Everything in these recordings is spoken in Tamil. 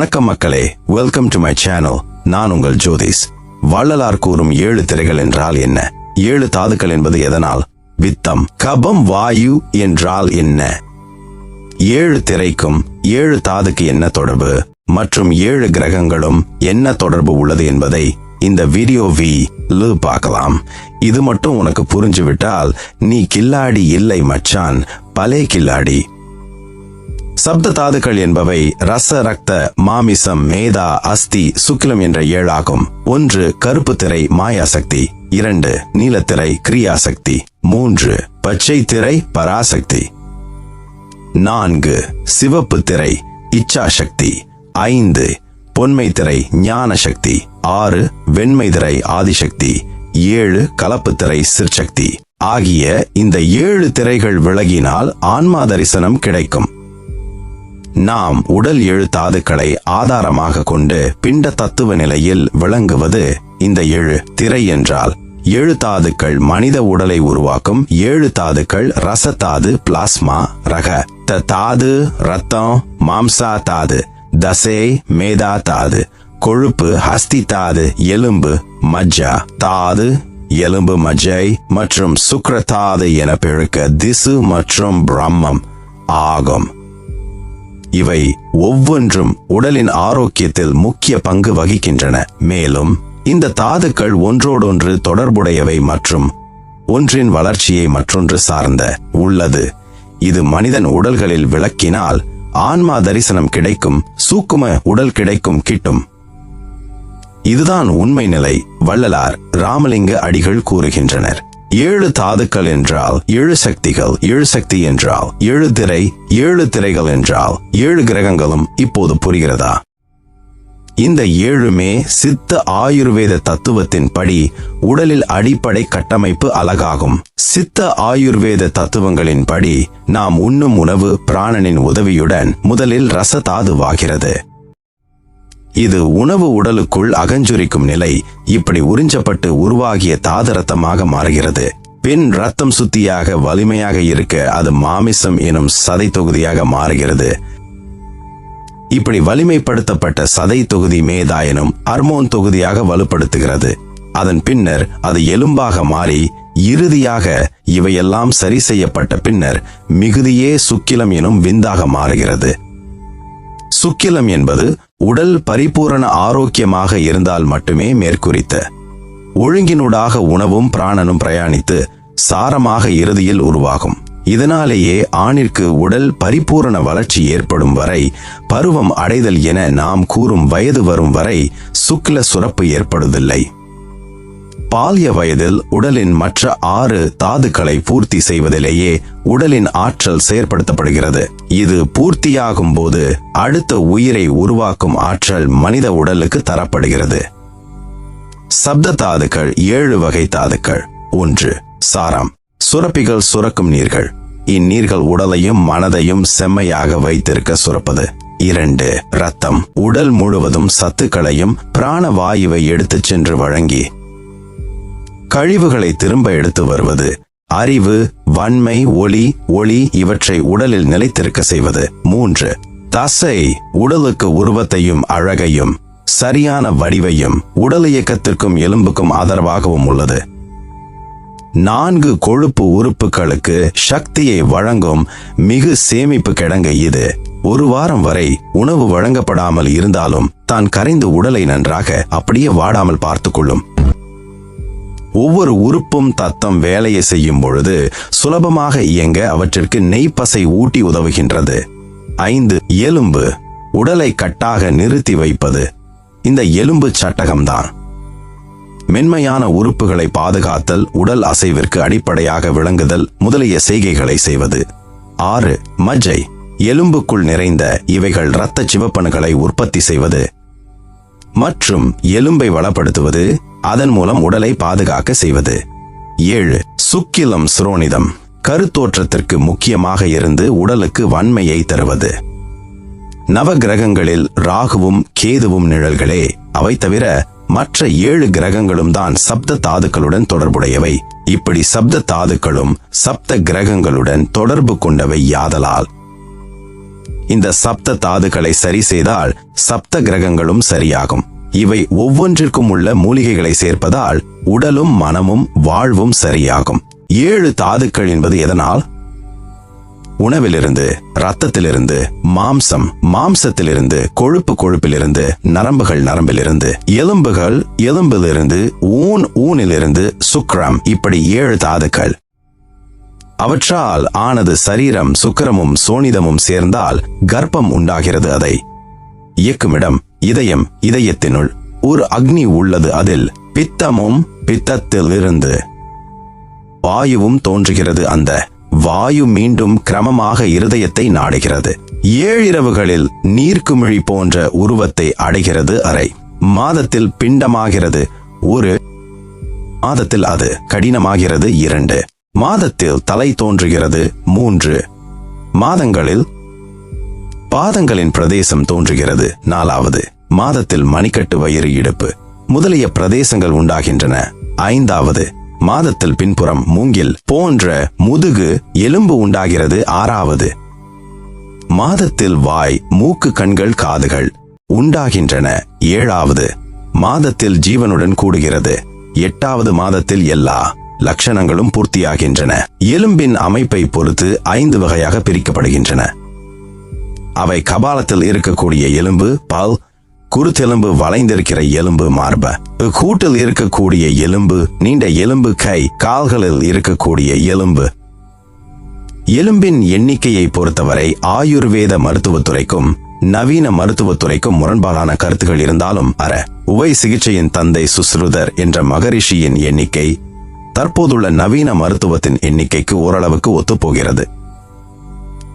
வணக்கம் மக்களே வெல்கம் டு மை சேனல் நான் உங்கள் ஜோதிஸ். வள்ளலார் கூறும் ஏழு திரைகள் என்றால் என்ன? ஏழு தாதுக்கள் என்பது எதனால்? வித்தம். கபம் வாயு என்றால் என்ன? ஏழு திரைக்கும் ஏழு தாதுக்கு என்ன தொடர்பு? மற்றும் ஏழு கிரகங்களும் என்ன தொடர்பு உள்ளது என்பதை இந்த வீடியோ வி பார்க்கலாம். இது மட்டும் உனக்கு புரிஞ்சுவிட்டால் நீ கில்லாடி இல்லை மச்சான். பலே கில்லாடி. சப்த தாதுக்கள் என்பவை ரச ரக்த மாமிசம் மேதா அஸ்தி சுக்கிலம் என்ற ஏழாகும். ஒன்று கருப்பு திரை மாயாசக்தி. இரண்டு நீலத்திரை கிரியாசக்தி. மூன்று பச்சை திரை பராசக்தி. நான்கு சிவப்பு திரை இச்சாசக்தி. ஐந்து பொன்மை திரை ஞான சக்தி ஆறு வெண்மை திரை ஆதிசக்தி. ஏழு கலப்பு திரை சிற்சக்தி. ஆகிய இந்த ஏழு திரைகள் விலகினால் ஆன்மா தரிசனம் கிடைக்கும். நாம் உடல் எழுத்தாதுக்களை ஆதாரமாக கொண்டு பிண்ட தத்துவ நிலையில் விளங்குவது இந்த எழு திரை என்றால். ஏழு தாதுக்கள் மனித உடலை உருவாக்கும் ஏழு தாதுக்கள் ரசத்தாது பிளாஸ்மா ரக. த தாது ரத்தம் மாம்சா தாது. தசை மேதா தாது. கொழுப்பு ஹஸ்தி தாது. எலும்பு மஜ்ஜா. தாது எலும்பு மஜ்ஜை மற்றும் சுக்ரதாது என பிழைக்க திசு மற்றும் பிரம்மம் ஆகும். இவை ஒவ்வொன்றும் உடலின் ஆரோக்கியத்தில் முக்கிய பங்கு வகிக்கின்றன. மேலும் இந்த தாதுக்கள் ஒன்றோடொன்று தொடர்புடையவை மற்றும் ஒன்றின் வளர்ச்சியை மற்றொன்று சார்ந்த. உள்ளது. இது மனிதன் உடல்களில் விளக்கினால் ஆன்மா தரிசனம் கிடைக்கும் சூக்கும உடல் கிடைக்கும் கிட்டும். இதுதான் உண்மை நிலை வள்ளலார் ராமலிங்க அடிகள் கூறுகின்றனர். ஏழு தாதுக்கள் என்றால் ஏழு சக்திகள் ஏழு சக்தி என்றால் ஏழு திரை ஏழு திரைகள் என்றால் ஏழு கிரகங்களும் இப்போது புரிகிறதா? இந்த ஏழுமே சித்த ஆயுர்வேத தத்துவத்தின் படி உடலில் அடிப்படை கட்டமைப்பு அழகாகும். சித்த ஆயுர்வேத தத்துவங்களின் படி நாம் உண்ணும் உணவு பிராணனின் உதவியுடன் முதலில் ரசதாதுவாகிறது. இது உணவு உடலுக்குள் அகஞ்சுரிக்கும் நிலை இப்படி உறிஞ்சப்பட்டு உருவாகிய தாதரத்தமாக மாறுகிறது. பின் ரத்தம் சுத்தியாக வலிமையாக இருக்க அது மாமிசம் எனும் சதை தொகுதியாக மாறுகிறது. இப்படி வலிமைப்படுத்தப்பட்ட சதை தொகுதி மேதா எனும் அர்மோன் தொகுதியாக வலுப்படுத்துகிறது. அதன் பின்னர் அது எலும்பாக மாறி இறுதியாக இவையெல்லாம் சரி செய்யப்பட்ட பின்னர் மிகுதியே சுக்கிலம் எனும் விந்தாக மாறுகிறது. சுக்கிலம் என்பது உடல் பரிபூரண ஆரோக்கியமாக இருந்தால் மட்டுமே மேற்குறித்த. ஒழுங்கினூடாக உணவும் பிராணனும் பிரயாணித்து சாரமாக இறுதியில் உருவாகும். இதனாலேயே ஆணிற்கு உடல் பரிபூரண வளர்ச்சி ஏற்படும் வரை பருவம் அடைதல் என நாம் கூறும் வயது வரும் வரை சுக்ல சுரப்பு ஏற்படுவதில்லை. பால்ய வயதில் உடலின் மற்ற ஆறு தாதுக்களை பூர்த்தி செய்வதிலேயே உடலின் ஆற்றல் செயற்படுத்தப்படுகிறது. இது பூர்த்தியாகும் போது அடுத்த உயிரை உருவாக்கும் ஆற்றல் மனித உடலுக்கு தரப்படுகிறது. சப்த தாதுக்கள் ஏழு வகை தாதுக்கள். ஒன்று சாரம். சுரப்பிகள் சுரக்கும் நீர்கள். இந்நீர்கள் உடலையும் மனதையும் செம்மையாக வைத்திருக்க சுரப்பது. இரண்டு ரத்தம் உடல் முழுவதும் சத்துக்களையும் பிராணவாயுவை எடுத்துச் சென்று வழங்கி கழிவுகளை திரும்ப எடுத்து வருவது. அறிவு வன்மை ஒளி ஒளி இவற்றை உடலில் நிலைத்திருக்க செய்வது. மூன்று தசை உடலுக்கு உருவத்தையும் அழகையும் சரியான வடிவையும் உடல் இயக்கத்திற்கும் எலும்புக்கும் ஆதரவாகவும் உள்ளது. நான்கு கொழுப்பு உறுப்புகளுக்கு சக்தியை வழங்கும் மிகு சேமிப்பு கிடங்கு இது. ஒரு வாரம் வரை உணவு வழங்கப்படாமல் இருந்தாலும் தான் கரைந்து உடலை நன்றாக அப்படியே வாடாமல் பார்த்துக்கொள்ளும் ஒவ்வொரு உறுப்பும் தத்தம் வேலையை செய்யும் பொழுது சுலபமாக இயங்க அவற்றிற்கு நெய்ப்பசை ஊட்டி உதவுகின்றது. ஐந்து எலும்பு. உடலை கட்டாக நிறுத்தி வைப்பது. இந்த எலும்பு சட்டகம்தான். மென்மையான உறுப்புகளை பாதுகாத்தல் உடல் அசைவிற்கு அடிப்படையாக விளங்குதல் முதலிய செய்கைகளை செய்வது. ஆறு மஜ்ஜை. எலும்புக்குள் நிறைந்த இவைகள் இரத்த சிவப்பணுகளை உற்பத்தி செய்வது. மற்றும் எலும்பை வளப்படுத்துவது. அதன் மூலம் உடலை பாதுகாக்க செய்வது. ஏழு சுக்கிலம் சுரோனிதம். கருத்தோற்றத்திற்கு முக்கியமாக இருந்து உடலுக்கு வன்மையை தருவது. நவ கிரகங்களில் ராகுவும் கேதுவும் நிழல்களே அவை தவிர மற்ற ஏழு கிரகங்களும் தான் சப்த தாதுக்களுடன் தொடர்புடையவை. இப்படி சப்த தாதுக்களும் சப்த கிரகங்களுடன் தொடர்பு கொண்டவை யாதலால். இந்த சப்த தாதுக்களை சரி செய்தால் சப்த கிரகங்களும் சரியாகும். இவை ஒவ்வொன்றிற்கும் உள்ள மூலிகைகளை சேர்ப்பதால் உடலும் மனமும் வாழ்வும் சரியாகும். ஏழு தாதுக்கள் என்பது எதனால்? உணவிலிருந்து ரத்தத்திலிருந்து மாம்சம் மாம்சத்திலிருந்து கொழுப்பு கொழுப்பிலிருந்து நரம்புகள் நரம்பிலிருந்து எலும்புகள் எலும்பிலிருந்து ஊன் ஊனிலிருந்து சுக்ரம் இப்படி ஏழு தாதுக்கள். அவற்றால் ஆனது சரீரம் சுக்கிரமும் சோனிதமும் சேர்ந்தால் கர்ப்பம் உண்டாகிறது அதை. இயக்குமிடம் இதயம் இதயத்தினுள் ஒரு அக்னி உள்ளது அதில் பித்தமும் பித்தத்திலிருந்து வாயுவும் தோன்றுகிறது. அந்த வாயு மீண்டும் கிரமமாக இருதயத்தை நாடுகிறது. ஏழிரவுகளில் நீர்க்குமிழி போன்ற உருவத்தை அடைகிறது அறை. மாதத்தில் பிண்டமாகிறது. ஒரு மாதத்தில் அது கடினமாகிறது. இரண்டு மாதத்தில் தலை தோன்றுகிறது. மூன்று மாதங்களில் பாதங்களின் பிரதேசம் தோன்றுகிறது. நாலாவது மாதத்தில் மணிக்கட்டு வயிறு இடுப்பு. முதலிய பிரதேசங்கள் உண்டாகின்றன. ஐந்தாவது மாதத்தில் பின்புறம் மூங்கில் போன்ற முதுகு எலும்பு உண்டாகிறது. ஆறாவது மாதத்தில் வாய் மூக்கு கண்கள் காதுகள் உண்டாகின்றன. ஏழாவது மாதத்தில் ஜீவனுடன் கூடுகிறது. எட்டாவது மாதத்தில் எல்லா லட்சணங்களும் பூர்த்தியாகின்றன. எலும்பின் அமைப்பை பொறுத்து ஐந்து வகையாக பிரிக்கப்படுகின்றன. அவை கபாலத்தில் இருக்கக்கூடிய எலும்பு பல் குருத்தெலும்பு வளைந்திருக்கிற எலும்பு மார்ப. கூட்டில் இருக்கக்கூடிய எலும்பு நீண்ட எலும்பு கை கால்களில் இருக்கக்கூடிய எலும்பு. எலும்பின் எண்ணிக்கையை பொறுத்தவரை ஆயுர்வேத மருத்துவத்துறைக்கும் நவீன மருத்துவத்துறைக்கும் முரண்பாடான கருத்துகள் இருந்தாலும் அற உவை சிகிச்சையின் தந்தை சுஸ்ருதர் என்ற மகரிஷியின் எண்ணிக்கை தற்போதுள்ள நவீன மருத்துவத்தின் எண்ணிக்கைக்கு ஓரளவுக்கு ஒத்துப்போகிறது.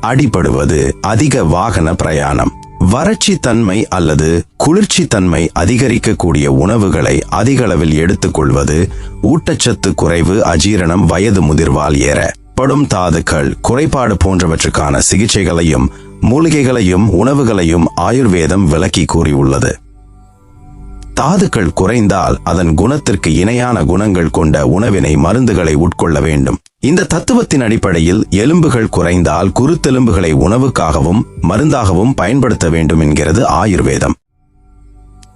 அடிபடுவது அதிக வாகன பிரயாணம். வறட்சி தன்மை அல்லது குளிர்ச்சி தன்மை அதிகரிக்கக்கூடிய உணவுகளை அதிகளவில் எடுத்துக்கொள்வது ஊட்டச்சத்து குறைவு அஜீரணம் வயது முதிர்வால் ஏற. படும் தாதுக்கள் குறைபாடு போன்றவற்றுக்கான சிகிச்சைகளையும் மூலிகைகளையும் உணவுகளையும் ஆயுர்வேதம் விளக்கி கூறியுள்ளது. தாதுக்கள் குறைந்தால் அதன் குணத்திற்கு இணையான குணங்கள் கொண்ட உணவினை மருந்துகளை உட்கொள்ள வேண்டும். இந்த தத்துவத்தின் அடிப்படையில் எலும்புகள் குறைந்தால் குருத்தெலும்புகளை உணவுக்காகவும் மருந்தாகவும் பயன்படுத்த வேண்டும் என்கிறது ஆயுர்வேதம்.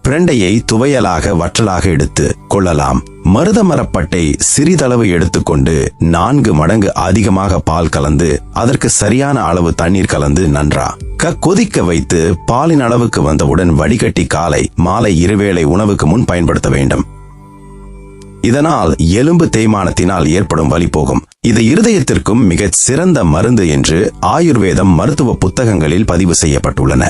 பிரண்டையை துவையலாக வற்றலாக எடுத்து கொள்ளலாம். மருதமரப்பட்டை சிறிதளவு எடுத்துக்கொண்டு நான்கு மடங்கு அதிகமாக பால் கலந்து அதற்கு சரியான அளவு தண்ணீர் கலந்து நன்றா. க கொதிக்க வைத்து பாலின் அளவுக்கு வந்தவுடன் வடிகட்டி காலை மாலை இருவேளை உணவுக்கு முன் பயன்படுத்த வேண்டும். இதனால் எலும்பு தேய்மானத்தினால் ஏற்படும் வலி போகும். இது இருதயத்திற்கும் மிகச் சிறந்த மருந்து என்று ஆயுர்வேதம் மருத்துவ புத்தகங்களில் பதிவு செய்யப்பட்டுள்ளன.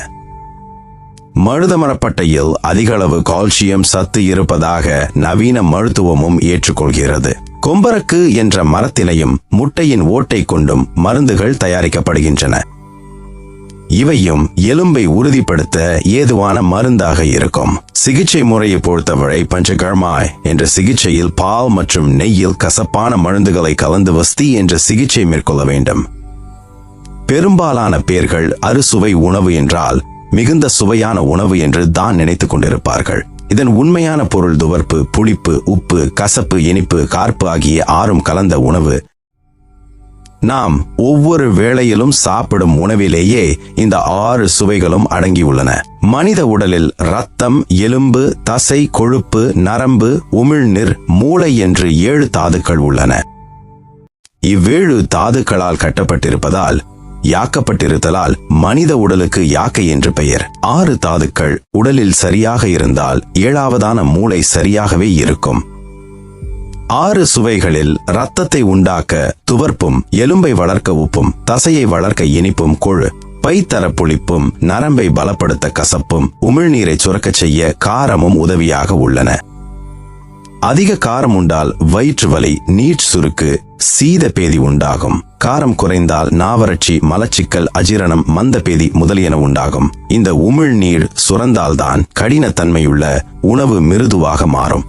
மருதமரப்பட்டையில் அதிக அளவு கால்சியம் சத்து இருப்பதாக நவீன மருத்துவமும் ஏற்றுக்கொள்கிறது. கொம்பரக்கு என்ற மரத்திலையும் முட்டையின் ஓட்டை கொண்டும் மருந்துகள் தயாரிக்கப்படுகின்றன. இவையும் எலும்பை உறுதிப்படுத்த ஏதுவான மருந்தாக இருக்கும். சிகிச்சை முறையை பொறுத்தவரை பஞ்சகர்மாய் என்ற சிகிச்சையில் பால் மற்றும் நெய்யில் கசப்பான மருந்துகளை கலந்து வஸ்தி என்ற சிகிச்சை மேற்கொள்ள வேண்டும். பெரும்பாலான பேர்கள் அறுசுவை உணவு என்றால் மிகுந்த சுவையான உணவு என்று தான் நினைத்துக் கொண்டிருப்பார்கள். இதன் உண்மையான பொருள் துவர்ப்பு புளிப்பு உப்பு கசப்பு இனிப்பு கார்ப்பு ஆகிய ஆறும் கலந்த உணவு. நாம் ஒவ்வொரு வேளையிலும் சாப்பிடும் உணவிலேயே இந்த ஆறு சுவைகளும் அடங்கியுள்ளன மனித உடலில் ரத்தம் எலும்பு தசை கொழுப்பு நரம்பு உமிழ்நீர் மூளை என்று ஏழு தாதுக்கள் உள்ளன. இவ்வேழு தாதுக்களால் கட்டப்பட்டிருப்பதால் யாக்கப்பட்டிருத்தலால் மனித உடலுக்கு யாக்கை என்று பெயர். ஆறு தாதுக்கள் உடலில் சரியாக இருந்தால் ஏழாவதான மூளை சரியாகவே இருக்கும். ஆறு சுவைகளில் ரத்தத்தை உண்டாக்க துவர்ப்பும் எலும்பை வளர்க்க உப்பும் தசையை வளர்க்க இனிப்பும் கொழு பைத்தர புளிப்பும் நரம்பை பலப்படுத்த கசப்பும் உமிழ்நீரை சுரக்கச் செய்ய காரமும் உதவியாக உள்ளன. அதிக காரம் உண்டால் வயிற்று வலி நீட் சுருக்கு சீத பேதி உண்டாகும். காரம் குறைந்தால் நாவறட்சி மலச்சிக்கல் அஜீரணம் மந்தபேதி முதலியன உண்டாகும். இந்த உமிழ் நீர் சுரந்தால்தான் கடினத்தன்மையுள்ள உணவு மிருதுவாக மாறும்.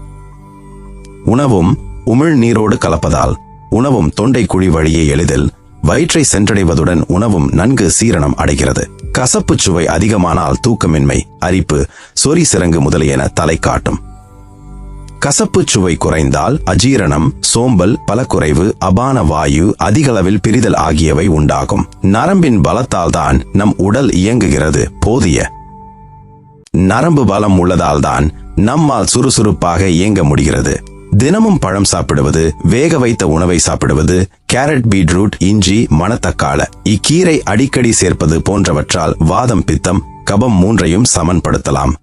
உணவும் உமிழ் நீரோடு கலப்பதால் உணவும் தொண்டை குழி வழியே எளிதில் வயிற்றை சென்றடைவதுடன் உணவும் நன்கு சீரணம் அடைகிறது. கசப்பு சுவை அதிகமானால் தூக்கமின்மை அரிப்பு சொறி சிறங்கு முதலியன தலை காட்டும். கசப்பு சுவை குறைந்தால் அஜீரணம் சோம்பல் பலக்குறைவு அபான வாயு அதிகளவில் பிரிதல் ஆகியவை உண்டாகும். நரம்பின் பலத்தால் தான் நம் உடல் இயங்குகிறது. போதிய நரம்பு பலம் உள்ளதால்தான் நம்மால் சுறுசுறுப்பாக இயங்க முடிகிறது. தினமும் பழம் சாப்பிடுவது வேக வைத்த உணவை சாப்பிடுவது கேரட் பீட்ரூட் இஞ்சி மணத்தக்காள இக்கீரை அடிக்கடி சேர்ப்பது போன்றவற்றால் வாதம் பித்தம் கபம் மூன்றையும் சமன்படுத்தலாம்.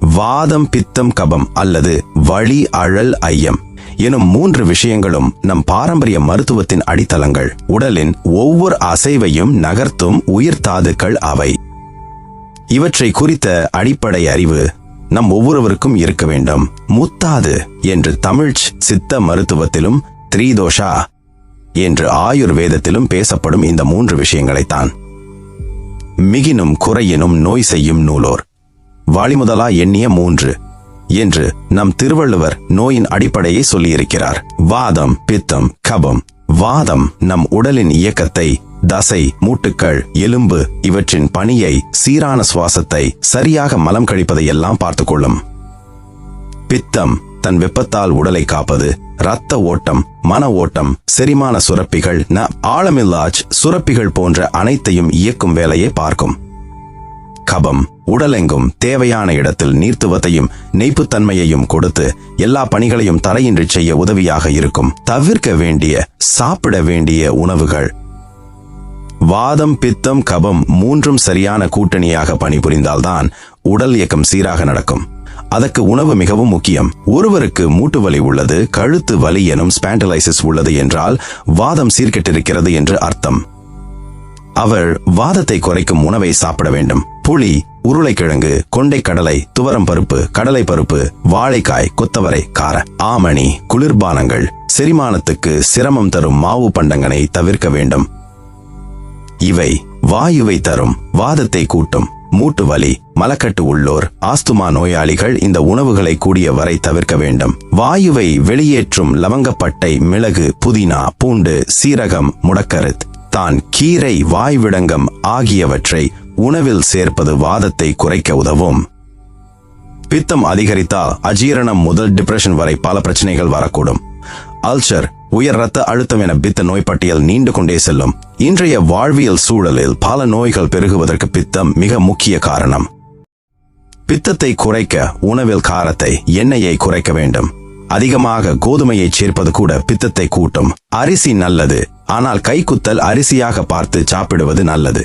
வாதம் பித்தம் கபம் அல்லது வழி அழல் ஐயம் எனும் மூன்று விஷயங்களும் நம் பாரம்பரிய மருத்துவத்தின் அடித்தளங்கள். உடலின் ஒவ்வொரு அசைவையும் நகர்த்தும் உயிர் தாதுக்கள் அவை. இவற்றை குறித்த அடிப்படை அறிவு நம் ஒவ்வொருவருக்கும் இருக்க வேண்டும். முத்தாது என்று தமிழ் சித்த மருத்துவத்திலும் த்ரீதோஷா என்று ஆயுர்வேதத்திலும் பேசப்படும் இந்த மூன்று விஷயங்களைத்தான். மிகினும் குறையினும் நோய் செய்யும் நூலோர். வாளிமுதலா எண்ணிய மூன்று. என்று நம் திருவள்ளுவர் நோயின் அடிப்படையை சொல்லியிருக்கிறார். வாதம் பித்தம் கபம். வாதம் நம் உடலின் இயக்கத்தை தசை மூட்டுக்கள் எலும்பு இவற்றின் பணியை சீரான சுவாசத்தை சரியாக மலம் கழிப்பதை எல்லாம் பார்த்துக் கொள்ளும் பித்தம் தன் வெப்பத்தால் உடலை காப்பது இரத்த ஓட்டம் மன ஓட்டம் செரிமான சுரப்பிகள் ந ஆழமில்லாச் சுரப்பிகள் போன்ற அனைத்தையும் இயக்கும் வேலையை பார்க்கும். கபம் உடலெங்கும் தேவையான இடத்தில் நீர்த்துவத்தையும் நெய்ப்புத்தன்மையையும் கொடுத்து எல்லா பணிகளையும் தரையின்றி செய்ய உதவியாக இருக்கும். தவிர்க்க வேண்டிய சாப்பிட வேண்டிய உணவுகள். வாதம் பித்தம் கபம் மூன்றும் சரியான கூட்டணியாக பணிபுரிந்தால்தான் உடல் இயக்கம் சீராக நடக்கும். அதற்கு உணவு மிகவும் முக்கியம். ஒருவருக்கு மூட்டு வலி உள்ளது கழுத்து வலி எனும் ஸ்பேண்டலைசிஸ் உள்ளது என்றால் வாதம் சீர்கெட்டிருக்கிறது என்று அர்த்தம். அவர் வாதத்தை குறைக்கும் உணவை சாப்பிட வேண்டும். புளி உருளைக்கிழங்கு கொண்டை கடலை துவரம் பருப்பு கடலை பருப்பு வாழைக்காய் கொத்தவரை கார ஆமணி குளிர்பானங்கள் செரிமானத்துக்கு சிரமம் தரும் மாவு பண்டங்களை தவிர்க்க வேண்டும். இவை வாயுவை தரும் வாதத்தை கூட்டும் மூட்டு வலி மலக்கட்டு உள்ளோர் ஆஸ்துமா நோயாளிகள் இந்த உணவுகளை கூடிய வரை தவிர்க்க வேண்டும். வாயுவை வெளியேற்றும் லவங்கப்பட்டை மிளகு புதினா பூண்டு சீரகம் முடக்கருத் தான் கீரை வாய்விடங்கம் ஆகியவற்றை உணவில் சேர்ப்பது வாதத்தை குறைக்க உதவும். பித்தம் அதிகரித்தால் அஜீரணம் முதல் டிப்ரெஷன் வரை பல பிரச்சனைகள் வரக்கூடும். அல்சர் உயர் ரத்த அழுத்தம் என பித்த நோய் பட்டியல் நீண்டு கொண்டே செல்லும். இன்றைய வாழ்வியல் சூழலில் பல நோய்கள் பெருகுவதற்கு பித்தம் மிக முக்கிய காரணம். பித்தத்தை குறைக்க உணவில் காரத்தை எண்ணெயை குறைக்க வேண்டும். அதிகமாக கோதுமையை சேர்ப்பது கூட பித்தத்தை கூட்டும். அரிசி நல்லது. ஆனால் கைக்குத்தல் அரிசியாக பார்த்து சாப்பிடுவது நல்லது.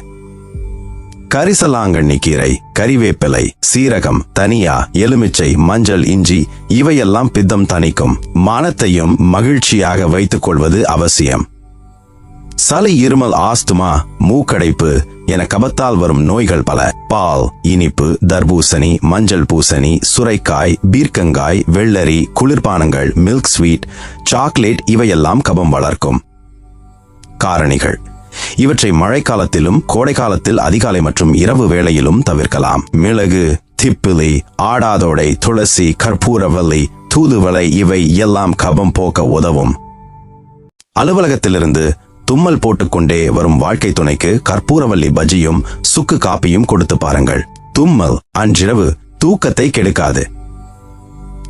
கரிசலாங்கண்ணி கீரை கறிவேப்பிலை சீரகம் தனியா எலுமிச்சை மஞ்சள் இஞ்சி இவையெல்லாம் பித்தம் தணிக்கும். மானத்தையும் மகிழ்ச்சியாக வைத்துக் கொள்வது அவசியம். சளி இருமல் ஆஸ்துமா மூக்கடைப்பு என கபத்தால் வரும் நோய்கள் பல. பால் இனிப்பு தர்பூசணி மஞ்சள் பூசணி சுரைக்காய் பீர்க்கங்காய் வெள்ளரி குளிர்பானங்கள் மில்க் ஸ்வீட் சாக்லேட் இவையெல்லாம் கபம் வளர்க்கும் காரணிகள். இவற்றை மழைக்காலத்திலும் கோடைக்காலத்தில் அதிகாலை மற்றும் இரவு வேளையிலும் தவிர்க்கலாம். மிளகு திப்பிலி ஆடாதோடை துளசி கற்பூரவல்லி தூதுவளை இவை எல்லாம் கபம் போக்க உதவும். அலுவலகத்திலிருந்து தும்மல் போட்டுக்கொண்டே வரும் வாழ்க்கை துணைக்கு கற்பூரவல்லி பஜ்ஜியும் சுக்கு காப்பியும் கொடுத்து பாருங்கள். தும்மல் அன்றிரவு தூக்கத்தை கெடுக்காது.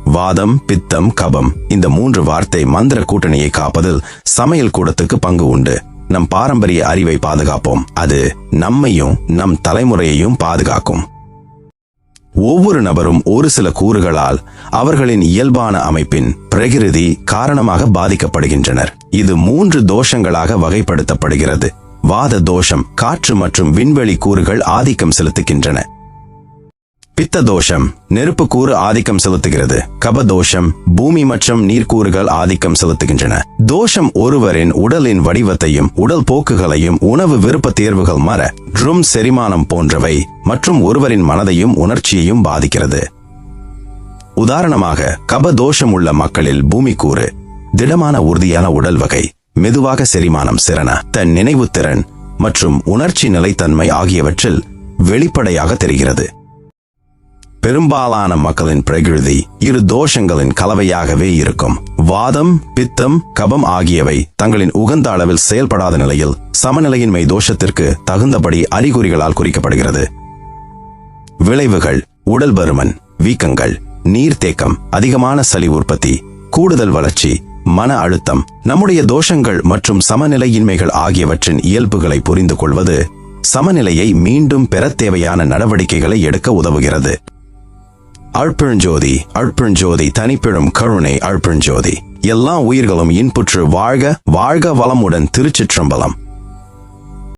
வாதம் பித்தம் கபம் இந்த மூன்று வார்த்தை மந்திர கூட்டணியை காப்பதில் சமையல் கூடத்துக்கு பங்கு உண்டு. நம் பாரம்பரிய அறிவை பாதுகாப்போம். அது நம்மையும் நம் தலைமுறையையும் பாதுகாக்கும். ஒவ்வொரு நபரும் ஒரு சில கூறுகளால் அவர்களின் இயல்பான அமைப்பின் பிரகிருதி காரணமாக பாதிக்கப்படுகின்றனர். இது மூன்று தோஷங்களாக வகைப்படுத்தப்படுகிறது. வாத தோஷம் காற்று மற்றும் விண்வெளி கூறுகள் ஆதிக்கம் செலுத்துகின்றன. பித்த தோஷம் நெருப்பு கூறு ஆதிக்கம் செலுத்துகிறது. கபதோஷம் பூமி மற்றும் நீர்க்கூறுகள் ஆதிக்கம் செலுத்துகின்றன. தோஷம் ஒருவரின் உடலின் வடிவத்தையும் உடல் போக்குகளையும் உணவு விருப்ப தேர்வுகள் மற ட்ரும் செரிமானம் போன்றவை மற்றும் ஒருவரின் மனதையும் உணர்ச்சியையும் பாதிக்கிறது. உதாரணமாக கபதோஷம் உள்ள மக்களில் பூமிக்கூறு திடமான உறுதியான உடல் வகை மெதுவாக செரிமானம் சிறன தன் நினைவுத்திறன் மற்றும் உணர்ச்சி நிலைத்தன்மை ஆகியவற்றில் வெளிப்படையாக தெரிகிறது. பெரும்பாலான மக்களின் பிரகிருதி இரு தோஷங்களின் கலவையாகவே இருக்கும். வாதம் பித்தம் கபம் ஆகியவை தங்களின் உகந்த அளவில் செயல்படாத நிலையில் சமநிலையின்மை தோஷத்திற்கு தகுந்தபடி அறிகுறிகளால் குறிக்கப்படுகிறது. விளைவுகள் உடல் பருமன் வீக்கங்கள் நீர்த்தேக்கம் அதிகமான சளி உற்பத்தி கூடுதல் வளர்ச்சி மன அழுத்தம் நம்முடைய தோஷங்கள் மற்றும் சமநிலையின்மைகள் ஆகியவற்றின் இயல்புகளை புரிந்து கொள்வது சமநிலையை மீண்டும் பெற தேவையான நடவடிக்கைகளை எடுக்க உதவுகிறது. அற்பெருஞ்சோதி அற்பெருஞ்சோதி தனிப்பெரும் கருணை அற்பெருஞ்சோதி எல்லா உயிர்களும் இன்புற்று வாழ்க வாழ்க வளமுடன் திருச்சிற்றம்பலம்.